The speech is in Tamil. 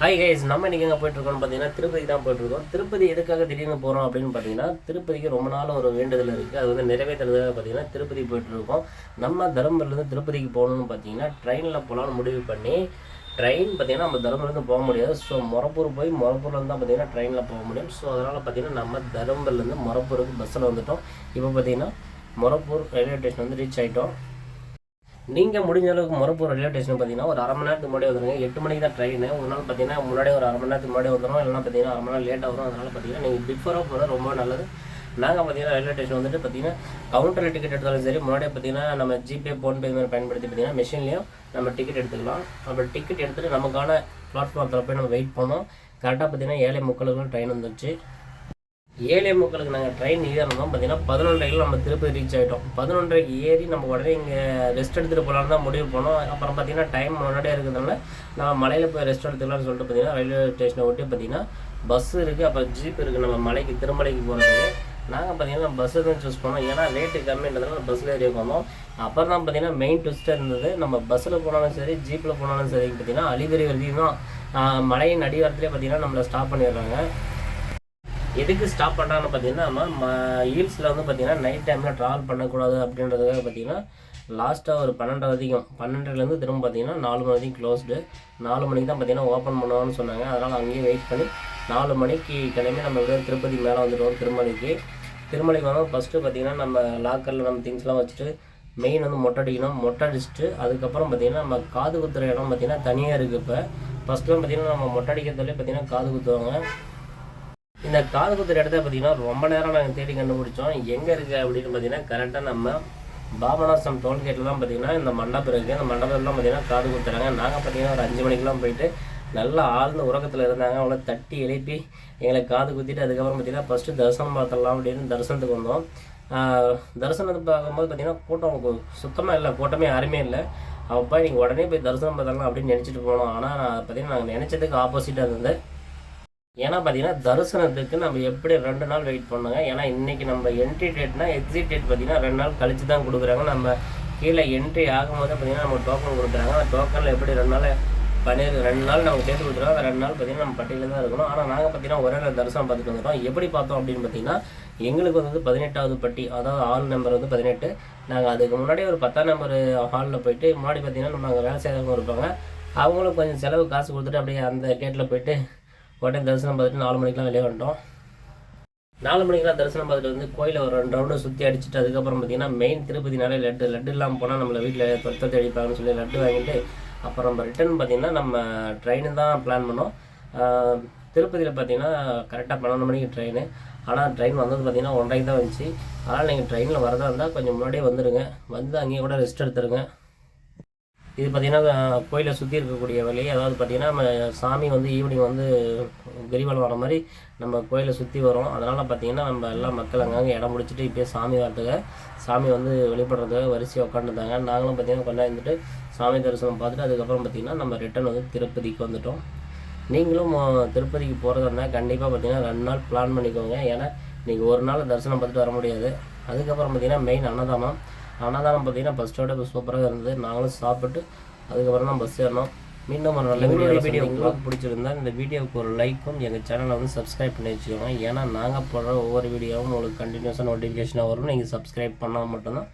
ஹாய் கைஸ் நம்ம இன்றைக்கி எங்கே போயிட்டுருக்கோம்னு பார்த்தீங்கன்னா திருப்பதி தான் போயிட்டுருக்கோம். திருப்பதி எதுக்காக திடீர்னு போகிறோம் அப்படின்னு பார்த்தீங்கன்னா திருப்பதிக்கு ரொம்ப நாள் ஒரு வேண்டுதல் இருக்குது அது வந்து நிறைவேற்றுறதுக்காக பார்த்தீங்கன்னா திருப்பதி போயிட்டுருக்கோம். நம்ம தருமபுரிலேருந்து திருப்பதிக்கு போகணும்னு பார்த்தீங்கன்னா ட்ரெயினில் போகலான்னு முடிவு பண்ணி ட்ரெயின் பார்த்தீங்கன்னா நம்ம தருமபுரிலேருந்து போக முடியாது. ஸோ மொரப்பூர் போய் மொரப்பூர்லேருந்து தான் பார்த்தீங்கன்னா ட்ரெயினில் போக முடியும். ஸோ அதனால் பார்த்தீங்கன்னா நம்ம தருமபுரிலேருந்து மொரப்பூருக்கு பஸ்ஸில் வந்துட்டோம். இப்போ பார்த்தீங்கன்னா மொரப்பூர் ரயில்வே ஸ்டேஷன் வந்து ரீச் ஆகிட்டோம் நீங்கள் முடிஞ்ச அளவுக்கு முறப்பூர் ரயில்வே ஸ்டேஷன் பார்த்தீங்கன்னா ஒரு அரை மணி நேரத்துக்கு முன்னாடி வந்துருங்க. எட்டு மணிக்கு தான் ட்ரெயின் ஒரு நாள் பார்த்தீங்கன்னா முன்னாடி ஒரு அரை மணி நேரத்துக்கு முன்னாடி வந்துடும் இல்லைனா பார்த்தீங்கன்னா அரை மணி நேரம் லேட்டாக வரும். அதனால் பார்த்தீங்கன்னா நீங்கள் பிஃபோராக போகிறது ரொம்ப நல்லது. நாங்கள் பார்த்தீங்கன்னா ரயில்வே ஸ்டேஷன் வந்துட்டு பார்த்தீங்கன்னா கவுண்டரில் டிக்கெட் எடுத்தாலும் சரி முன்னாடியே பார்த்தீங்கன்னா நம்ம ஜிபே ஃபோன்பே மாதிரி பயன்படுத்தி பார்த்தீங்கன்னா மிஷின்லேயும் நம்ம டிக்கெட் எடுத்துக்கலாம். அப்புறம் டிக்கெட் எடுத்துகிட்டு நமக்கான பிளாட்ஃபார்த்தில் போய் நம்ம வெயிட் பண்ணோம். கரெக்டாக பார்த்தீங்கன்னா ஏழை மக்களுக்கு ட்ரெயின் வந்துச்சு ஏழே முக்களுக்கு நாங்கள் ட்ரெயின் ஏறினோம் பார்த்தீங்கன்னா பதினொன்றரைக்கு நம்ம திருப்பதி ரீச் ஆகிட்டோம் பதினொன்றரைக்கு ஏறி நம்ம உடனே இங்கே ரெஸ்ட் எடுத்துகிட்டு போகலான்னு தான் முடிவு போனோம் அப்புறம் பார்த்தீங்கன்னா டைம் முன்னாடியே இருக்கிறதுனால நம்ம மலையில் போய் ரெஸ்ட் எடுத்துக்கலாம்னு சொல்லிட்டு பார்த்தீங்கன்னா ரயில்வே ஸ்டேஷனை ஒட்டி பார்த்தீங்கன்னா பஸ் இருக்குது அப்புறம் ஜீப் இருக்குது நம்ம மலைக்கு திருமலைக்கு போகிறதுக்கு நாங்கள் பார்த்தீங்கன்னா பஸ்ஸு தான் சூஸ் பண்ணோம். ஏன்னா ரேட்டு கம்மின்றதுனால பஸ்ஸில் ஏறி போனோம் அப்புறம் தான் பார்த்தீங்கன்னா மெயின் ட்விஸ்ட்டாக இருந்தது. நம்ம பஸ்ஸில் போனாலும் சரி ஜீப்பில் போனாலும் சரி பார்த்தீங்கன்னா அலிபெரி வரைக்கும் தான் மலையின் அடிவாரத்துலேயே பார்த்தீங்கன்னா நம்மளை ஸ்டாப் பண்ணிடுறாங்க. எதுக்கு ஸ்டாப் பண்ணுறாங்கன்னு பார்த்தீங்கன்னா நம்ம ஹீல்ஸில் வந்து பார்த்தீங்கன்னா நைட் டைமில் ட்ராவல் பண்ணக்கூடாது அப்படின்றதுக்காக பார்த்தீங்கன்னா லாஸ்ட்டாக ஒரு பன்னெண்டு வரைக்கும் பன்னெண்டுலேருந்து திரும்ப பார்த்தீங்கன்னா நாலு மணி வரைக்கும் க்ளோஸ்டு நாலு மணிக்கு தான் பார்த்தீங்கன்னா ஓப்பன் பண்ணுவாங்கன்னு சொன்னாங்க. அதனால் அங்கேயே வெயிட் பண்ணி நாலு மணிக்கு கிளம்பி நம்ம எப்படியும் திருப்பதி மேலே வந்துடுவோம் திருமலைக்கு. திருமலைக்கு வந்தோம். ஃபஸ்ட்டு பார்த்தீங்கன்னா நம்ம லாக்கரில் நம்ம திங்ஸ்லாம் வச்சுட்டு மெயின் வந்து மொட்டை அடிக்கணும். மொட்டை அடிச்சுட்டு அதுக்கப்புறம் பார்த்தீங்கன்னா நம்ம காது குத்துற இடம் பார்த்தீங்கன்னா தனியாக இருக்குது இப்போ. ஃபஸ்ட்டுலாம் பார்த்தீங்கன்னா நம்ம மொட்டை அடிக்கிறதுலேயே பார்த்தீங்கன்னா காது குத்துவாங்க. இந்த காது குத்துற இடத்த பார்த்தீங்கன்னா ரொம்ப நேரம் நாங்கள் தேடி கண்டுபிடிச்சோம். எங்கே இருக்குது அப்படின்னு பார்த்தீங்கன்னா கரெக்டாக நம்ம பாபநாசம் டோல்கேட்டில் தான் பார்த்தீங்கன்னா இந்த மண்டபம் இருக்குது இந்த மண்டபத்துலாம் பார்த்தீங்கன்னா காது குத்துறாங்க. நாங்கள் பார்த்தீங்கன்னா ஒரு அஞ்சு மணிக்கெலாம் போயிட்டு நல்லா ஆழ்ந்த உறக்கத்தில் இருந்தாங்க. அவங்கள தட்டி எழுப்பி எங்களை காது குத்திட்டு அதுக்கப்புறம் பார்த்தீங்கன்னா ஃபஸ்ட்டு தரிசனம் பார்த்துடலாம் அப்படின்னு தரிசனத்துக்கு வந்தோம். தரிசனத்தை பார்க்கும்போது பார்த்தீங்கன்னா கூட்டம் சுத்தமாக இல்லை. கூட்டமே யாருமே இல்லை. அப்போ நீங்கள் உடனே போய் தரிசனம் பார்த்தலாம் அப்படின்னு நினச்சிட்டு போனோம். ஆனால் பார்த்தீங்கன்னா நாங்கள் நினச்சதுக்கு ஆப்போசிட்டாக இருந்தது. ஏன்னா பார்த்தீங்கன்னா தரிசனத்துக்கு நம்ம எப்படி ரெண்டு நாள் வெயிட் பண்ணுங்க? ஏன்னா இன்றைக்கி நம்ம என்ட்ரி டேட்னா எக்ஸிட் டேட் பார்த்தீங்கன்னா ரெண்டு நாள் கழிச்சு தான் கொடுக்குறாங்க. நம்ம கீழே என்ட்ரி ஆகும்போது பார்த்தீங்கன்னா நம்ம டோக்கன் கொடுக்குறாங்க. அந்த டோக்கனில் எப்படி ரெண்டு நாள் பன்னீர் ரெண்டு நாள் நம்ம சேர்த்து கொடுத்துருவோம் ரெண்டு நாள் பார்த்தீங்கன்னா நம்ம பட்டியலில் தான் இருக்கணும். ஆனால் நாங்கள் பார்த்தீங்கன்னா ஒரே நாள் தரிசனம் பார்த்துட்டு வந்துட்டோம். எப்படி பார்த்தோம் அப்படின்னு பார்த்தீங்கன்னா எங்களுக்கு வந்து பதினெட்டாவது பட்டி அதாவது ஹால் நம்பர் வந்து பதினெட்டு. நாங்கள் அதுக்கு முன்னாடி ஒரு பத்தாம் நம்பர் ஹாலில் போயிட்டு முன்னாடி பார்த்தீங்கன்னா நம்ம அங்கே வேலை செய்கிறவங்க இருப்பாங்க. அவங்களும் கொஞ்சம் செலவு காசு கொடுத்துட்டு அப்படியே அந்த கேட்டில் போயிட்டு உடனே தரிசனம் பார்த்துட்டு நாலு மணிக்கெலாம் வெளியே வந்துட்டோம். நாலு மணிக்கெலாம் தரிசனம் பார்த்துட்டு வந்து கோயிலை ஒரு ரெண்டு ரவுண்டு சுற்றி அடிச்சுட்டு அதுக்கப்புறம் பார்த்தீங்கன்னா மெயின் திருப்பதினாலே லட்டு லட்டு இல்லாமல் போனால் நம்மளை வீட்டில் தொத்தத்தை அடிப்பாங்கன்னு சொல்லி லட்டு வாங்கிட்டு அப்புறம் நம்ம ரிட்டர்ன் பார்த்தீங்கன்னா நம்ம ட்ரெயின் தான் பிளான் பண்ணோம். திருப்பதியில் பார்த்தீங்கன்னா கரெக்டாக பன்னெண்டு மணிக்கு ட்ரெயின் ஆனால் ட்ரெயின் வந்தது பார்த்தீங்கன்னா ஒன்றரை தான் வந்துச்சு. அதனால் நீங்கள் ட்ரெயினில் வரதா இருந்தால் கொஞ்சம் முன்னாடியே வந்துடுங்க வந்து அங்கேயே கூட ரெஸ்ட் எடுத்துருங்க. இது பார்த்திங்கன்னா கோயிலை சுற்றி இருக்கக்கூடிய வழி அதாவது பார்த்திங்கன்னா நம்ம சாமி வந்து ஈவினிங் வந்து கிரிவலம் வர மாதிரி நம்ம கோயிலை சுற்றி வரோம். அதனால் பார்த்தீங்கன்னா நம்ம எல்லா மக்கள் அங்கங்கே இடம் முடிச்சுட்டு இப்போயே சாமி வரதுக்காக சாமி வந்து வழிபடுறதுக்காக வரிசையாக உட்காந்துருந்தாங்க நாங்களும் பார்த்திங்கன்னா கொண்டாந்துட்டு சாமி தரிசனம் பார்த்துட்டு அதுக்கப்புறம் பார்த்தீங்கன்னா நம்ம ரிட்டர்ன் வந்து திருப்பதிக்கு வந்துட்டோம். நீங்களும் திருப்பதிக்கு போகிறதா இருந்தால் கண்டிப்பாக பார்த்தீங்கன்னா ரெண்டு நாள் பிளான் பண்ணிக்கோங்க. ஏன்னா நீங்கள் ஒரு நாள் தரிசனம் பார்த்துட்டு வர முடியாது. அதுக்கப்புறம் பார்த்தீங்கன்னா மெயின் அன்னதானம். அன்னதானம் பார்த்தீங்கன்னா ஃபஸ்ட்டோட சூப்பராக இருந்தது. நாங்களும் சாப்பிட்டு அதுக்கப்புறம் தான் பஸ் ஏறினோம் மீண்டும் ஒரு நல்ல வீடியோ வீடியோ உங்களுக்கு பிடிச்சிருந்தா இந்த வீடியோவுக்கு ஒரு லைக்கும் எங்கள் சேனலை வந்து சப்ஸ்கிரைப் பண்ணி வச்சுக்கோங்க. ஏன்னா நாங்கள் போடுற ஒவ்வொரு வீடியோவும் உங்களுக்கு கண்டினியூஸாக நோட்டிஃபிகேஷனாக வரும். நீங்கள் சப்ஸ்கிரைப் பண்ணால் மட்டும்தான்